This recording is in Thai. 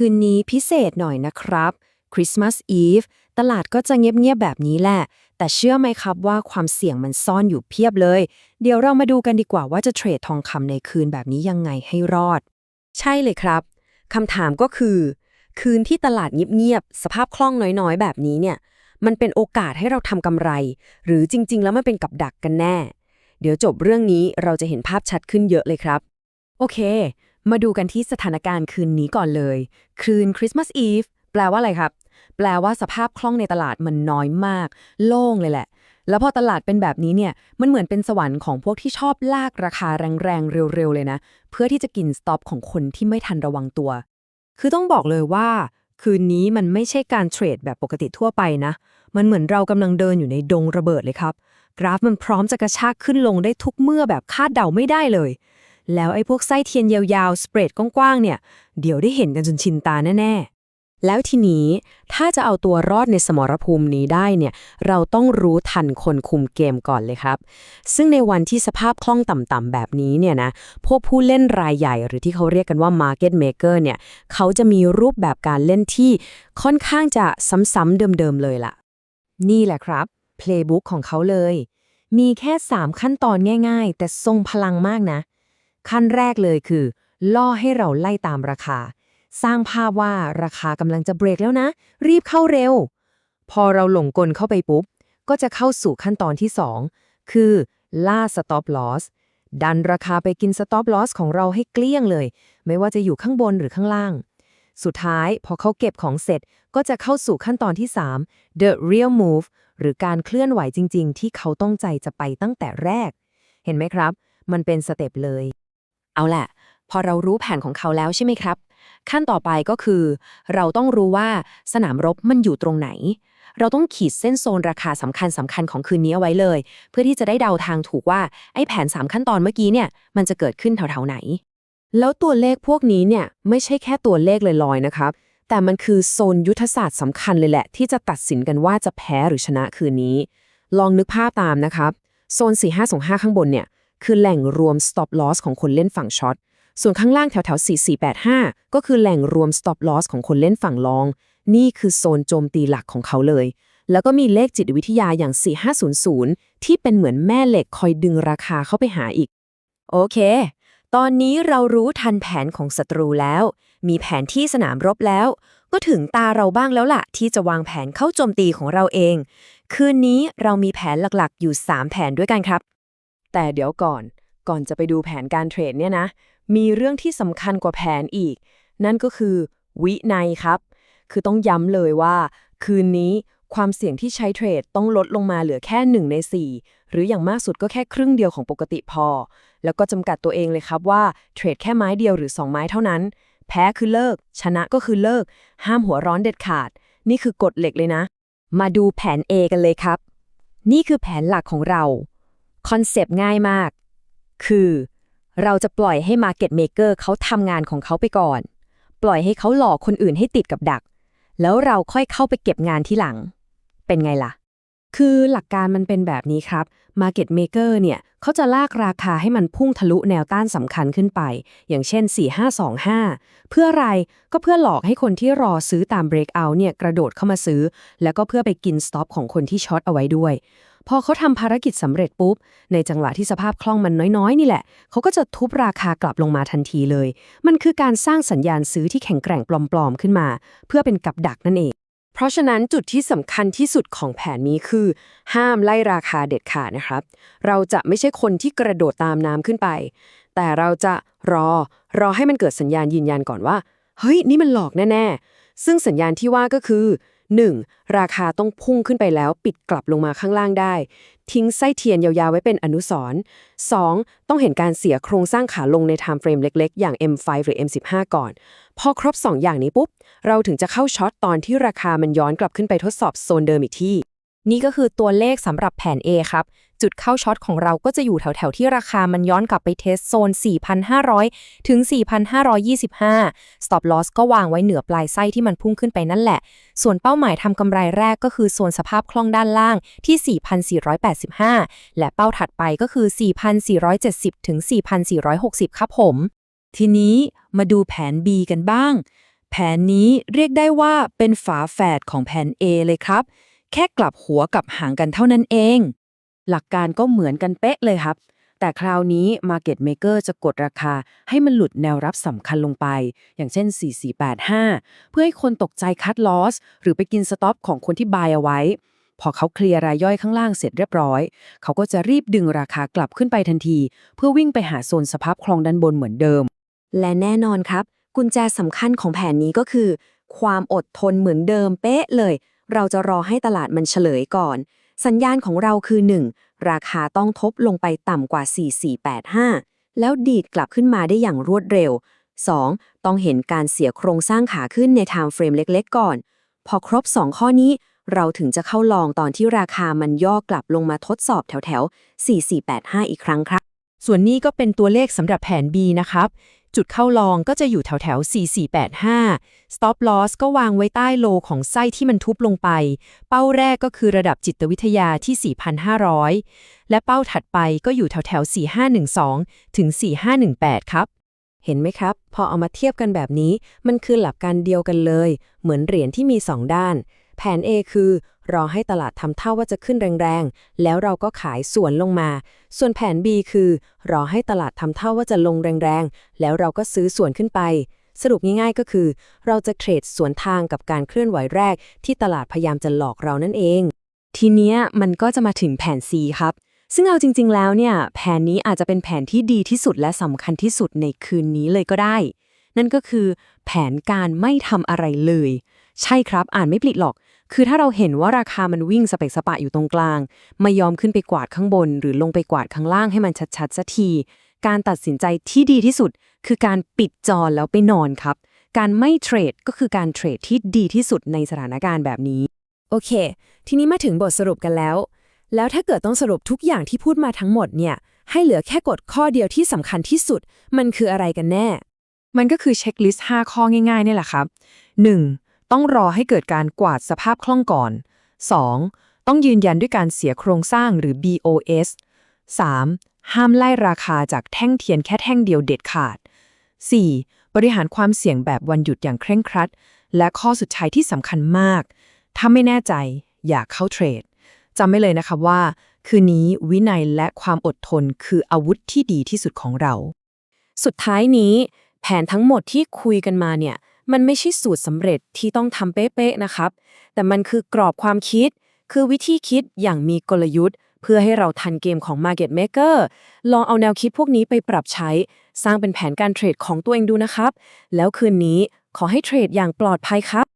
คืนนี้พิเศษหน่อยนะครับคริสต์มาสอีฟตลาดก็จะเงียบๆแบบนี้แหละ แต่เชื่อไหมครับว่าความเสี่ยงมันซ่อนอยู่เพียบเลย เดี๋ยวเรามาดูกันดีกว่าว่าจะเทรดทองคำในคืนแบบนี้ยังไงให้รอด ใช่เลยครับคำถามก็คือ คืนที่ตลาดเงียบๆสภาพคล่องน้อยๆ แบบนี้เนี่ย มันเป็นโอกาสให้เราทำกำไร หรือจริงๆ แล้วมันเป็นกับดักกันแน่ เดี๋ยวจบเรื่องนี้เราจะเห็นภาพชัดขึ้นเยอะเลยครับ โอเค มาดูกันที่สถานการณ์คืนนี้ก่อนเลย คืนคริสต์มาสอีฟแปลว่าอะไรครับ แปลว่าสภาพคล่องในตลาดมันน้อยมาก โล่งเลยแหละ แล้วพอตลาดเป็นแบบนี้เนี่ย มันเหมือนเป็นสวรรค์ของพวกที่ชอบลากราคาแรงๆ เร็วๆ เลยนะ เพื่อที่จะกินสต็อปของคนที่ไม่ทันระวังตัว คือต้องบอกเลยว่า คืนนี้มันไม่ใช่การเทรดแบบปกติทั่วไปนะ มันเหมือนเรากำลังเดินอยู่ในดงระเบิดเลยครับ กราฟมันพร้อมจะกระชากขึ้นลงได้ทุกเมื่อแบบคาดเดาไม่ได้เลย แล้วไอ้พวกไส้เทียนยาวๆ สเปรดกว้างๆ เนี่ย เดี๋ยวได้เห็นกันจนชินตาแน่ๆ แล้วทีนี้ถ้าจะเอาตัวรอดในสมรภูมินี้ได้เนี่ย เราต้องรู้ทันคนคุมเกมก่อนเลยครับ ซึ่งในวันที่สภาพคล่องต่ำๆแบบนี้เนี่ยนะ พวกผู้เล่นรายใหญ่หรือที่เขาเรียกกันว่า Market Maker เนี่ย เขาจะมีรูปแบบการเล่นที่ค่อนข้างจะซ้ำๆเดิมๆเลยล่ะ นี่แหละครับ Playbook ของเขาเลย มีแค่ 3 ขั้นตอนง่าย ๆ แต่ทรงพลังมากนะ ขั้นแรกเลยคือ ล่อให้เราไล่ตามราคา สร้างภาพว่าราคากำลังจะเบรกแล้วนะ รีบเข้าเร็ว พอเราหลงกลเข้าไปปุ๊บ ก็จะเข้าสู่ขั้นตอนที่ 2 คือ ล่า stop loss ดันราคาไปกิน stop loss ของเราให้เกลี้ยงเลย ไม่ว่าจะอยู่ข้างบนหรือข้างล่าง สุดท้ายพอเขาเก็บของเสร็จก็จะเข้าสู่ขั้นตอนที่ 3 the real move หรือการเคลื่อนไหวจริง ๆ ที่เขาต้องใจจะไปตั้งแต่แรก เห็นไหมครับ มันเป็นสเต็ปเลย เอาแหละ พอเรารู้แผนของเขาแล้วใช่ไหมครับ ขั้นต่อไปก็คือ เราต้องรู้ว่าสนามรบมันอยู่ตรงไหน เราต้องขีดเส้นโซนราคาสำคัญสำคัญของคืนนี้เอาไว้เลย เพื่อที่จะได้เดาทางถูกว่าไอ้แผน 3 ขั้นตอนเมื่อกี้เนี่ยมันจะเกิดขึ้นแถวๆไหน แล้วตัวเลขพวกนี้เนี่ยไม่ใช่แค่ตัวเลขลอยๆนะครับแต่มันคือโซนยุทธศาสตร์สำคัญเลยแหละ ที่จะตัดสินกันว่าจะแพ้หรือชนะคืนนี้ ลองนึกภาพตามนะครับ โซน 4525 ข้างบนเนี่ย คือแหล่งรวม stop loss ของคนเล่นฝั่งช็อต ส่วนข้างล่างแถวแถว4485 ก็คือแหล่งรวม stop loss ของคนเล่นฝั่งลอง นี่คือโซนโจมตีหลักของเขาเลย แล้วก็มีเลขจิตวิทยาอย่าง 4500 ที่เป็นเหมือนแม่เหล็กคอยดึงราคาเข้าไปหาอีก โอเค ตอนนี้เรารู้ทันแผนของศัตรูแล้ว มีแผนที่สนามรบแล้ว ก็ถึงตาเราบ้างแล้วล่ะ ที่จะวางแผนเข้าโจมตีของเราเอง คืนนี้เรามีแผนหลักๆ อยู่ 3 แผนด้วยกันครับ แต่เดี๋ยวก่อน ก่อนจะไปดูแผนการเทรดเนี่ยนะ มีเรื่องที่สำคัญกว่าแผนอีก นั่นก็คือวินัยครับ คือต้องย้ำเลยว่า คืนนี้ความเสี่ยงที่ใช้เทรดต้องลดลงมาเหลือแค่ 1 ใน 4 หรืออย่างมากสุดก็แค่ครึ่งเดียวของปกติพอ แล้วก็จำกัดตัวเองเลยครับว่าเทรดแค่ไม้เดียวหรือ 2 ไม้เท่านั้น แพ้คือเลิก ชนะก็คือเลิก ห้ามหัวร้อนเด็ดขาด นี่คือกฎเหล็กเลยนะ มาดูแผน A กันเลยครับ นี่คือแผนหลักของเรา คอนเซปต์ง่ายมาก คือ เราจะปล่อยให้ Market Maker เขาทำงานของเขาไปก่อน ปล่อยให้เขาหลอกคนอื่นให้ติดกับดัก แล้วเราค่อยเข้าไปเก็บงานที่หลัง เป็นไงล่ะ คือหลักการมันเป็นแบบนี้ครับ Market Maker เนี่ยเขาจะลากราคาให้มันพุ่งทะลุแนวต้านสำคัญขึ้นไป อย่างเช่น 4525 เพื่ออะไรก็เพื่อหลอกให้คนที่รอซื้อตาม Breakout เนี่ยกระโดดเข้ามาซื้อ แล้วก็เพื่อไปกินสต็อปของคนที่ช็อตเอาไว้ด้วย พอเขาทำภารกิจสำเร็จปุ๊บ ในจังหวะที่สภาพคล่องมันน้อยๆ นี่แหละ เขาก็จะทุบราคากลับลงมาทันทีเลย มันคือการสร้างสัญญาณซื้อที่แข็งแกร่งปลอมๆ ขึ้นมา เพื่อเป็นกับดักนั่นเอง เพราะฉะนั้นจุดที่สำคัญที่สุดของแผนนี้คือ ห้ามไล่ราคาเด็ดขาดนะครับ เราจะไม่ใช่คนที่กระโดดตามน้ำขึ้นไป แต่เราจะรอ รอให้มันเกิดสัญญาณยืนยันก่อนว่า เฮ้ย นี่มันหลอกแน่ๆ ซึ่งสัญญาณที่ว่าก็คือ 1. ราคาต้องพุ่งขึ้นไปแล้วปิดกลับลงมาข้างล่างได้ ทิ้งไส้เทียนยาวๆไว้เป็นอนุสรณ์ 2. ต้องเห็นการเสียโครงสร้างขาลงในไทม์เฟรมเล็กๆ อย่าง M5 หรือ M15 ก่อน พอครบ 2 อย่างนี้ปุ๊บ เราถึงจะเข้าช็อตตอนที่ราคามันย้อนกลับขึ้นไปทดสอบโซนเดิมอีกที่ นี่ก็คือตัวเลขสำหรับแผน A ครับ จุดเข้าช็อตของเราก็จะอยู่แถวๆ ที่ราคามันย้อนกลับไปเทสโซน 4,500 ถึง 4,525 stop loss ก็วางไว้เหนือปลายไส้ที่มันพุ่งขึ้นไปนั่นแหละ ส่วนเป้าหมายทำกำไรแรกก็คือโซนสภาพคล่องด้านล่างที่ 4,485 และเป้าถัดไปก็คือ 4,470 ถึง 4,460 ครับผม ทีนี้มาดูแผน B กันบ้าง แผนนี้เรียกได้ว่าเป็นฝาแฝดของแผน A เลยครับ แค่กลับหัวกับหางกันเท่านั้นเอง หลักการก็เหมือนกันเป๊ะเลยครับ แต่คราวนี้ Market Maker จะกดราคาให้มันหลุดแนวรับสำคัญลงไป อย่างเช่น 4485 เพื่อให้คนตกใจคัดลอส หรือไปกินสต็อปของคนที่บายเอาไว้ พอเขาเคลียร์รายย่อยข้างล่างเสร็จเรียบร้อย เขาก็จะรีบดึงราคากลับขึ้นไปทันที เพื่อวิ่งไปหาโซนสภาพคลองด้านบนเหมือนเดิม และแน่นอนครับ กุญแจสำคัญของแผนนี้ก็คือ ความอดทนเหมือนเดิมเป๊ะเลย เราจะรอให้ตลาดมันเฉลยก่อน สัญญาณของเราคือ 1. ราคาต้องทบลงไปต่ำกว่า 4485 แล้วดีดกลับขึ้นมาได้อย่างรวดเร็ว 2. ต้องเห็นการเสียโครงสร้างขาขึ้นในไทม์เฟรมเล็กๆ ก่อน พอครบ 2 ข้อนี้ เราถึงจะเข้าลองตอนที่ราคามันย่อกลับลงมาทดสอบแถวๆ4485 อีกครั้งครับ ส่วนนี้ก็เป็นตัวเลขสำหรับแผน B นะครับ จุดเข้าลองก็จะอยู่แถวแถว4485 stop loss ก็วางไว้ใต้โลของไส้ที่มันทุบลงไป เป้าแรกก็คือระดับจิตวิทยาที่ 4,500 และเป้าถัดไปก็อยู่แถวแถว4512 ถึง 4518 ครับ เห็นไหมครับ พอเอามาเทียบกันแบบนี้ มันคือหลักการเดียวกันเลย เหมือนเหรียญที่มี 2 ด้าน แผน A คือ รอให้ตลาดทำเท่าว่าจะขึ้นแรงๆ แล้วเราก็ขายส่วนลงมา ส่วนแผน B คือ รอให้ตลาดทำเท่าว่าจะลงแรงๆ แล้วเราก็ซื้อส่วนขึ้นไป สรุปง่ายๆก็คือ เราจะเทรดสวนทางกับการเคลื่อนไหวแรก ที่ตลาดพยายามจะหลอกเรานั่นเอง ทีเนี้ยมันก็จะมาถึงแผน C ครับ ซึ่งเอาจริง ๆ แล้วเนี่ย แผนนี้อาจจะเป็นแผนที่ดีที่สุดและสำคัญที่สุดในคืนนี้เลยก็ได้ นั่นก็คือ แผนการไม่ทำอะไรเลย ใช่ครับอ่านไม่ผิดหรอก คือถ้าเราเห็นว่าราคามันวิ่งสเปกสปะอยู่ตรงกลาง ไม่ยอมขึ้นไปกวาดข้างบน หรือลงไปกวาดข้างล่างให้มันชัดๆสักที การตัดสินใจที่ดีที่สุด คือการปิดจอแล้วไปนอนครับ การไม่เทรดก็คือการเทรดที่ดีที่สุดในสถานการณ์แบบนี้ โอเค ทีนี้มาถึงบทสรุปกันแล้ว แล้วถ้าเกิดต้องสรุปทุกอย่างที่พูดมาทั้งหมดเนี่ย ให้เหลือแค่กฎข้อเดียวที่สำคัญที่สุด มันคืออะไรกันแน่ มันก็คือเช็คลิสต์5ข้อง่ายๆนี่แหละครับ 1. ต้องรอให้เกิดการกวาดสภาพคล่องก่อน 2. ต้องยืนยันด้วยการเสียโครงสร้างหรือ BOS 3. ห้ามไล่ราคาจากแท่งเทียนแค่แท่งเดียวเด็ดขาด 4. บริหารความเสี่ยงแบบวันหยุดอย่างเคร่งครัด และข้อสุดท้ายที่สำคัญมาก ถ้าไม่แน่ใจอย่าเข้าเทรดจำไม่เลยนะคะว่า คืนนี้วินัยและความอดทนคืออาวุธที่ดีที่สุดของเรา สุดท้ายนี้ แผนทั้งหมดที่คุยกันมาเนี่ย มันไม่ใช่สูตรสำเร็จที่ต้องทำเป๊ะๆนะครับ แต่มันคือกรอบความคิด คือวิธีคิดอย่างมีกลยุทธ์ เพื่อให้เราทันเกมของ Market Maker ลองเอาแนวคิดพวกนี้ไปปรับใช้ สร้างเป็นแผนการเทรดของตัวเองดูนะครับ แล้วคืนนี้ขอให้เทรดอย่างปลอดภัยครับ